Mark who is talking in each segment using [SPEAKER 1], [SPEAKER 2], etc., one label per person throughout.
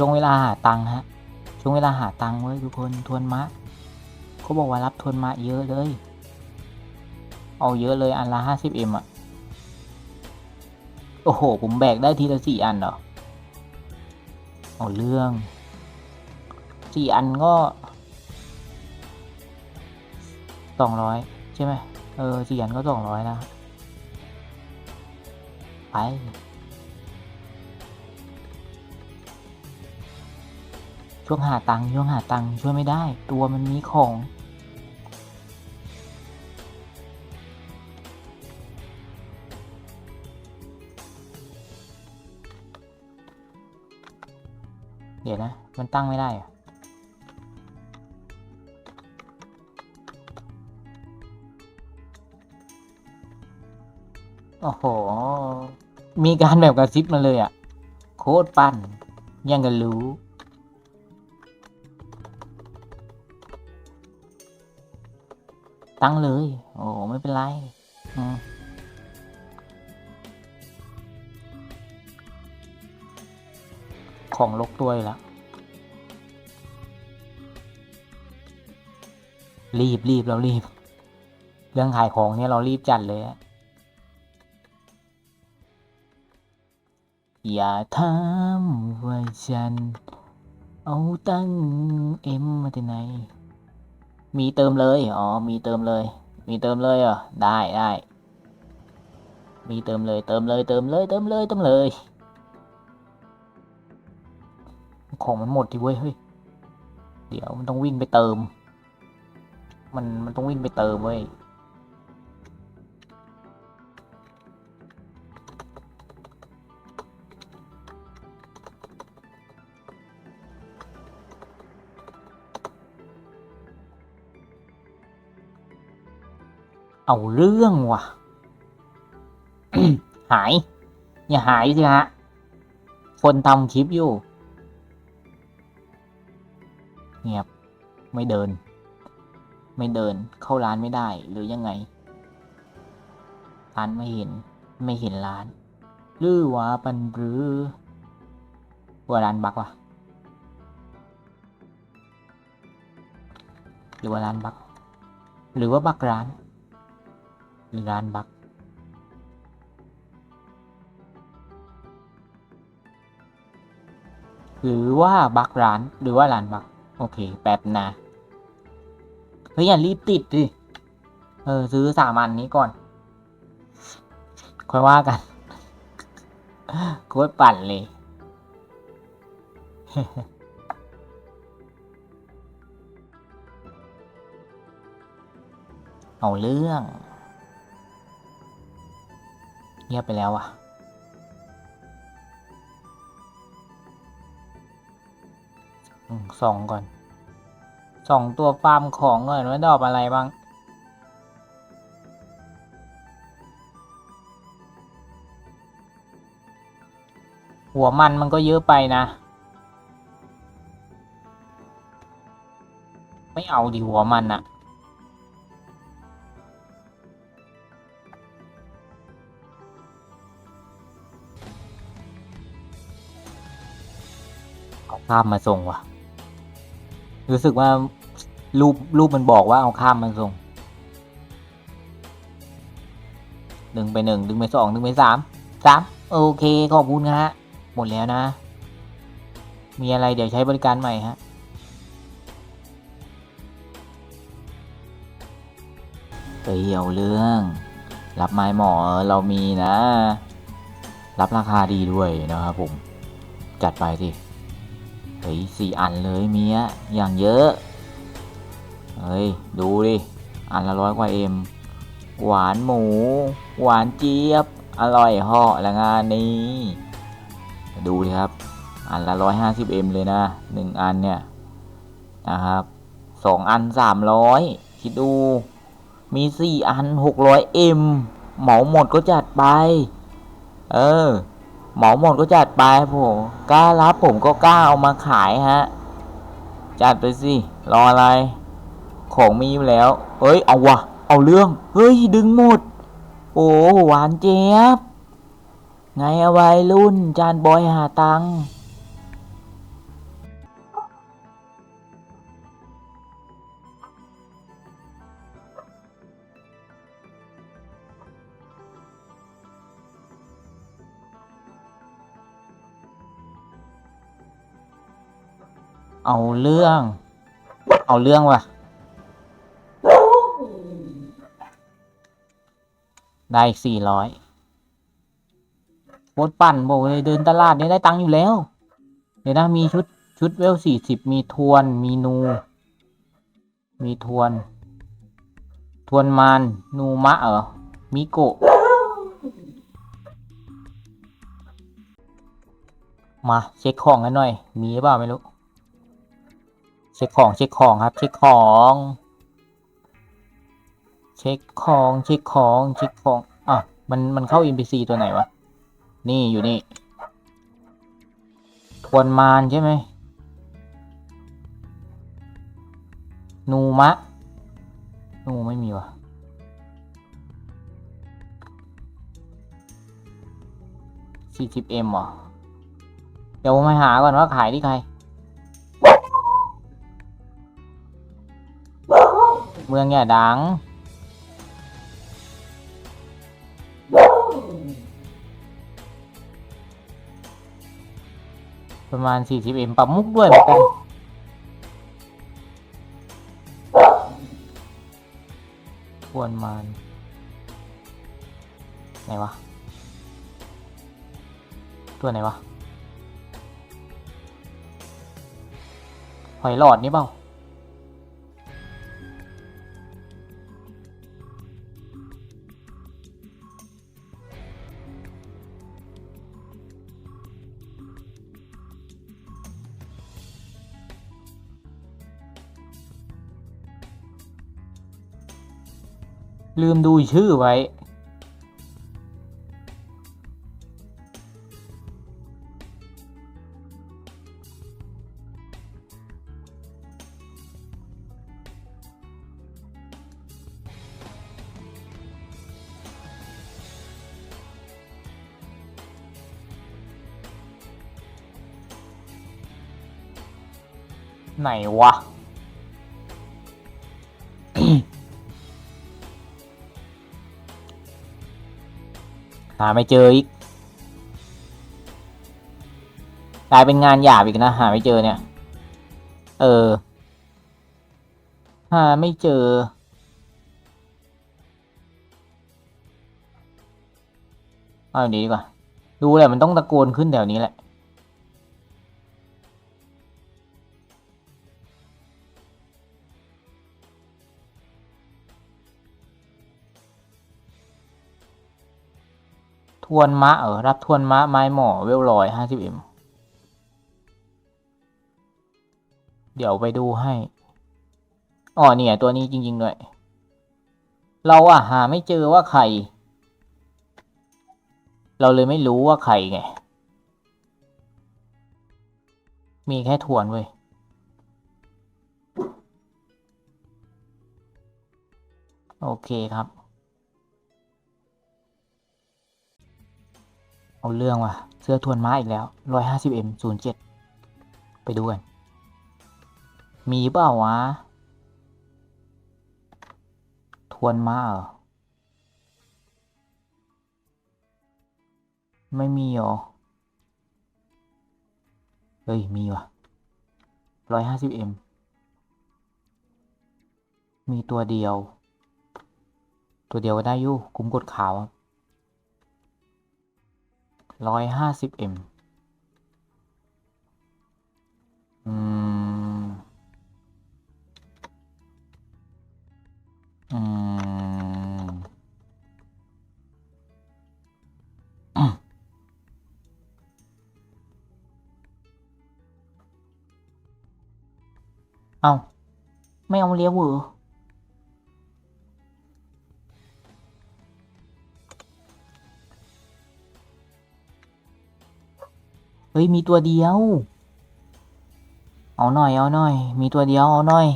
[SPEAKER 1] ช่วงเวลาหาตังค์ฮะ ช่วงเวลาหาตังค์เว้ยทุกคนทวนมะเขาบอกว่ารับทวนมะเยอะเลย เอาเยอะเลยอันละห้าสิบเอ็มอะโอ้โห ผมแบกได้ทีละสี่อันเหรอ เอาเรื่องสี่อันก็สองร้อยใช่ไหม เออสี่อันก็สองร้อยนะ ไป ช่วงหาตังค์ช่วงหาตังค์ช่วยไม่ได้ ตัวมันมีของเดี๋ยวนะ มันตั้งไม่ได้อะโอ้โห มีการแบบกระซิบมาเลยอะ่ะ โคตรปั้นยังกันรู้ ตั้งเลย โอ้ไม่เป็นไรอืมของลกตัวอยู่แล้วรีบรีบเรารีบ เรื่องขายของเนี่ยเรารีบจัดเลยอะอย่าถามว่าฉัน เอาตั้งเอ็มมาที่ไหน มีเติมเลย อ๋อ มีเติมเลย มีเติมเลยอะได้ได้ มีเติมเลย เติมเลย เติมเลย เติมเลย เติมเลย ของมันหมดดิเว้ย เฮ้ย เดี๋ยวมันต้องวิ่งไปเติม มัน มันต้องวิ่งไปเติมเว้ย เอาเรื่องว่ะ หาย อย่าหายสิฮะ คนทำคลิปอยู่ เงียบ ไม่เดิน ไม่เดิน เข้าร้านไม่ได้ หรือยังไง ร้านไม่เห็น ไม่เห็นร้านหรือว่าปันหรือว่าร้านบักวะหรือว่าร้านบัก หรือว่าบักร้าน หรือร้านบักหรือว่าบักร้านหรือว่าร้านบักโอเค แป๊บนะเฮ้ยอย่ารีบติดดิเออ ซื้อสามอันนี้ก่อน ค่อยว่ากันโคตรปั่นเลย เอาเรื่อง เงียบไปแล้วอะส่องก่อน ส่องตัวฟาร์มของก่อนว่าดอกอะไรบ้าง หัวมันมันก็เยอะไปนะ ไม่เอาดิหัวมันอะ ข้ามมาส่งว่ะ รู้สึกว่ารูปรูปมันบอกว่าเอาข้ามมาส่งดึงไปหนึ่งดึงไปสองดึงไปสามสามโอเคขอบคุณฮะ หมดแล้วนะ มีอะไรเดี๋ยวใช้บริการใหม่ฮะเตียวเรื่อง รับไม้หมอเรามีนะ รับราคาดีด้วยนะครับผม จัดไปสิ เฮ้ยสี่อันเลยเมียอย่างเยอะ เฮ้ย ดูดิ อันละร้อยกว่าเอ็ม หวานหมู หวานเจี๊ยบ อร่อยเหาะละงานนี้ ดูดิครับ อันละร้อยห้าสิบเอ็มเลยนะหนึ่งอันเนี่ยนะครับสองอันสามร้อยคิดดู มีสี่อันหกร้อยเอ็มเหมาหมดก็จัดไป เออ หมอหมดก็จัดไปผมกล้ารับผมก็กล้าเอามาขายฮะ จัดไปสิ รออะไร ของมีอยู่แล้วเฮ้ย เอาวะ เอาเรื่อง เฮ้ย ดึงหมด โอ้หวานเจี๊ยบ ไงเอาไว้รุ่น จานบอยหาตังค์ เอาเรื่อง เอาเรื่องว่ะ ได้สี่ร้อยโคตรปั่นบอกเลยเดินตลาดเนี่ยได้ตังค์อยู่แล้ว เดี๋ยวนะมีชุดชุดเวลสี่สิบมีทวน มีนู มีทวน ทวนมานนูมะเหรอมิโกะมาเช็คของกันหน่อย มีหรือเปล่าไม่รู้ เช็คของเช็คของครับ เช็คของ เช็คของเช็คของเช็คของอะมันมันเข้า NPC ตัวไหนวะ นี่อยู่นี่ ทวนมานใช่ไหมนูมะนูไม่มีวะสี่สิบเอ็มเหรอ เดี๋ยวผมไปหาก่อนว่าขายที่ใคร เมืองอย่าดัง ประมาณ 40M ปรับมุกด้วยเหมือนกันทวนมานไหนวะ ตัวไหนวะหอยหลอดนี่เปล่า ลืมดูชื่อไว้ ไหนวะ หาไม่เจออีกกลายเป็นงานหยาบอีกนะ หาไม่เจอเนี่ย เออ หาไม่เจอ เอาอย่างนี้ดีกว่า ดูแหละมันต้องตะโกนขึ้นแถวนี้แหละ ทวนมะเออรับทวนมะไม้หมอเวลลอยห้าสิบเอ็มเดี๋ยวไปดูให้อ๋อเนี่ยตัวนี้จริงๆด้วยเราอะหาไม่เจอว่าใคร เราเลยไม่รู้ว่าใครไง มีแค่ทวนเว้ยโอเคครับ เอาเรื่องว่ะ เสื้อทวนม้าอีกแล้วร้อยห้าสิบเอ็มศูนย์เจ็ดไปดูกัน มีเปล่าวะ ทวนม้าเหรอ ไม่มีหรอ เฮ้ย มีว่ะร้อยห้าสิบเอ็มมีตัวเดียว ตัวเดียวก็ได้อยู่ คุ้มกดขาวครับ ร้อยห้าสิบเอ็มอืม อืม เอาไม่เอาเลี้ยวเหรอ ฮ้ยมีตัวเดียว เอาหน่อยเอาหน่อย มีตัวเดียวเอาหน่อย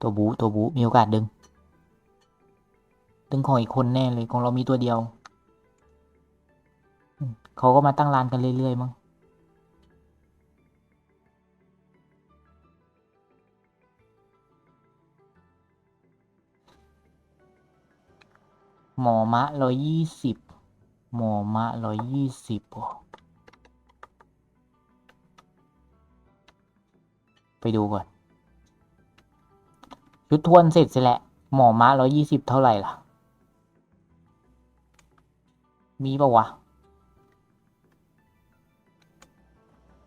[SPEAKER 1] ตัวบูตัวบูมีโอกาสดึง ดึงของอีกคนแน่เลยของเรามีตัวเดียว เขาก็มาตั้งร้านกันเรื่อยๆมั้งหมอมะร้อยยี่สิบหมอมะร้อยยี่สิบไปดูก่อน ชุดทวนเสร็จเสร็จแหละ หมอมะร้อยยี่สิบเท่าไหร่ล่ะ มีปะวะ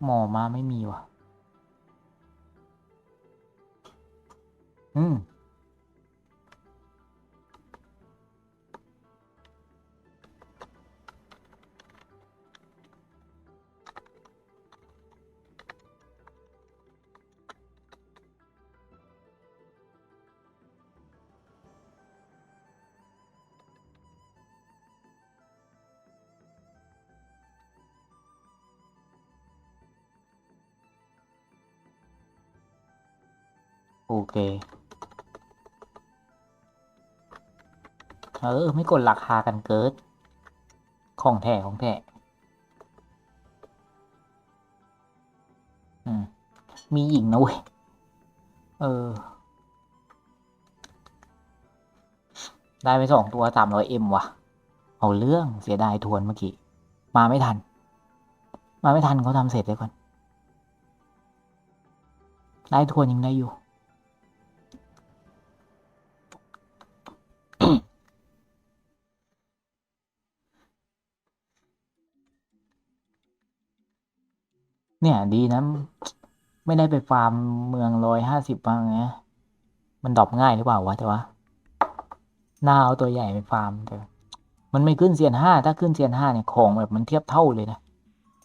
[SPEAKER 1] หมอมาไม่มีวะอืม โอเค เออ ไม่กดราคากันเกิด ของแท้ของแท้อืมมีหญิงนะเว้ย เออ ได้ไปสองตัวสามร้อยเอ็มว่ะ เอาเรื่องเสียดายทวนเมื่อกี้ มาไม่ทัน มาไม่ทันเขาทำเสร็จเลยก่อน ได้ทวนยังได้อยู่ เนี่ย ดีนะ ไม่ได้ไปฟาร์มเมืองร้อยห้าสิบบ้างเงี้ยมันดรอปง่ายหรือเปล่าวะแต่ว่าหน้าเอาตัวใหญ่ไปฟาร์มแต่มันไม่ขึ้นเซียนห้าถ้าขึ้นเซียนห้าเนี่ยของแบบมันเทียบเท่าเลยนะ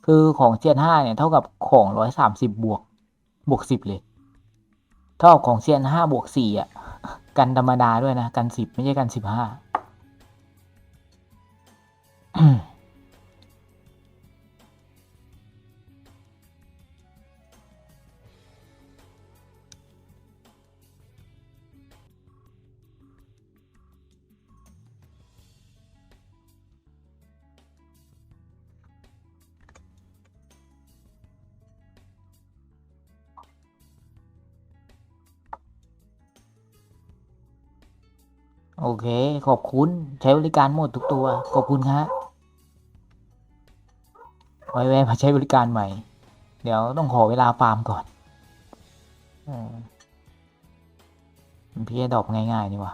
[SPEAKER 1] คือของเซียนห้าเนี่ยเท่ากับของร้อยสามสิบบวกบวกสิบเลยเท่ากับของเซียนห้าบวกสี่อะ กันธรรมดาด้วยนะ กันสิบไม่ใช่กันสิบห้า โอเค ขอบคุณ ใช้บริการหมดทุกตัว ขอบคุณฮะไว้แวะมาใช้บริการใหม่ เดี๋ยวต้องขอเวลาฟาร์มก่อนอืมมันพี่ดอกง่ายๆนี่หวะ